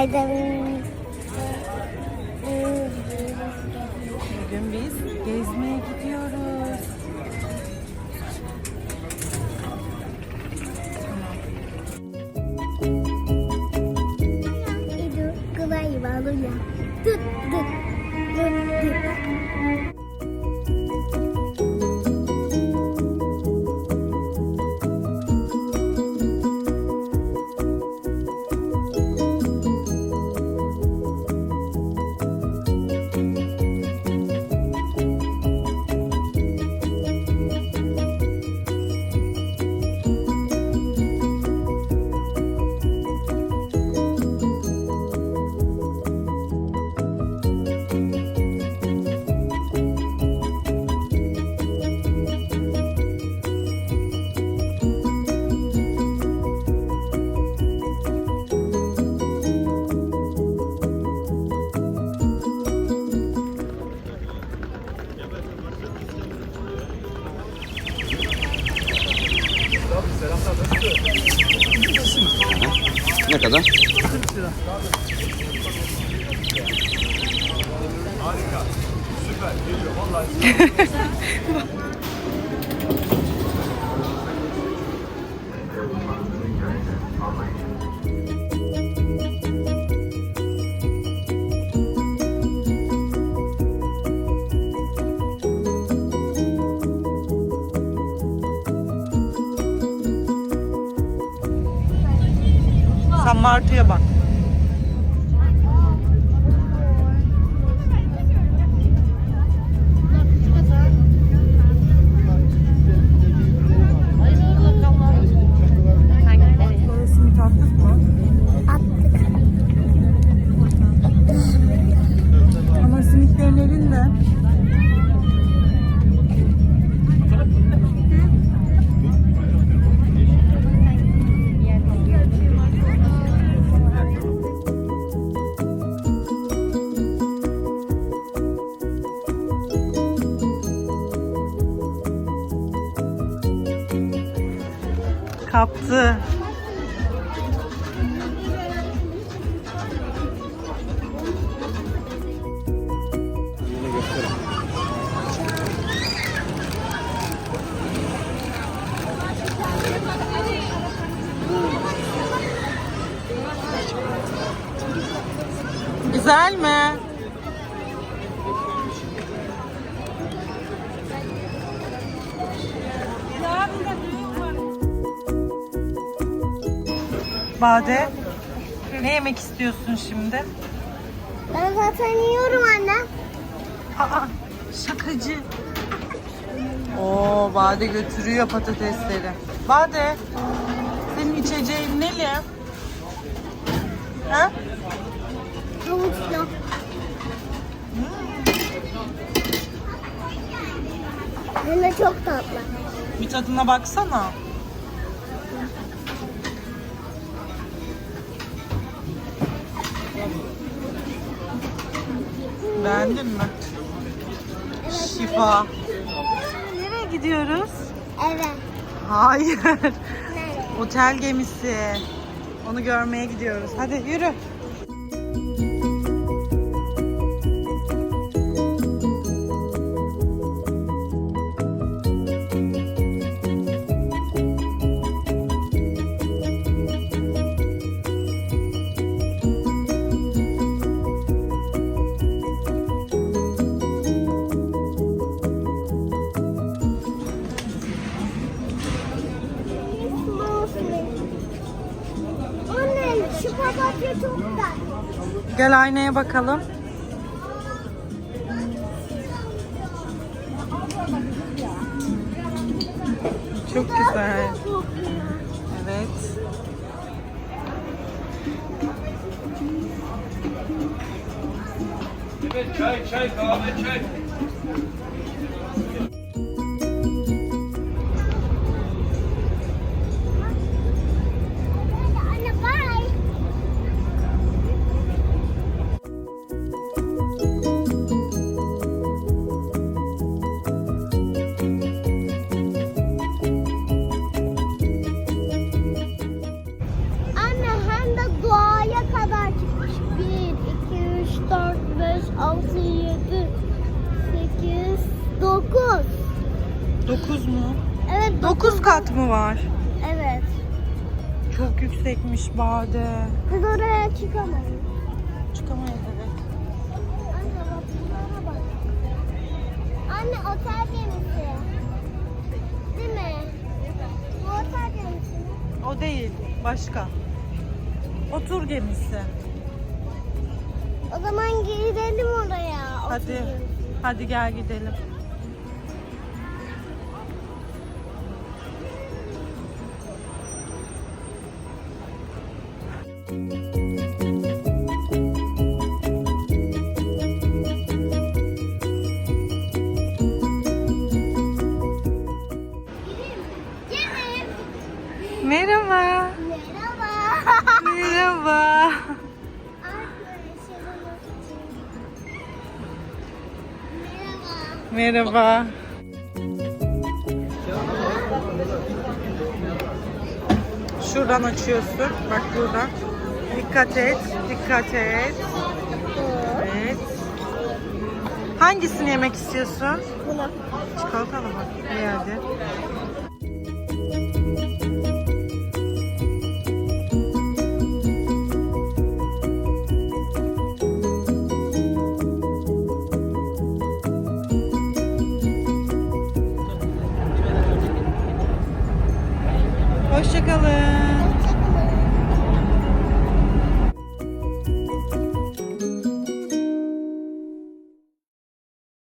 Aydın. Bugün biz Ne kadar? Sen Martı'ya bak. Kaptı. Güzel mi? Bade, ne yemek istiyorsun şimdi? Ben zaten yiyorum anne. Aa, şakacı. Oo, Bade götürüyor patatesleri. Bade, senin içeceğin neli? Ha? Havuçlu. Hem de çok tatlı. Bir tadına baksana. Beğendin mi? Şifa. Nereye gidiyoruz? Evet. Hayır. Nerede? Otel gemisi. Onu görmeye gidiyoruz. Hadi yürü. Gel aynaya bakalım. Çok güzel. Evet. Çay, çay, kahve, çay. Evet. 9 kat mı var? Evet. Çok yüksekmiş Bade. Kız oraya çıkamayız. Çıkamayız evet. Anne bak bunlara bak. Anne otel gemisi. Değil mi? Bu otel gemisi. mi? O değil. Başka. Otur gemisi. O zaman gidelim oraya. Hadi. gemisi. Hadi gel gidelim. Merhaba. Merhaba. Merhaba. Merhaba. Şuradan açıyorsun. Bak buradan. Dikkat et. Dikkat et. Evet. Hangisini yemek istiyorsun? Bunu. Çikolatalı mı? İyi hadi. Hoşçakalın.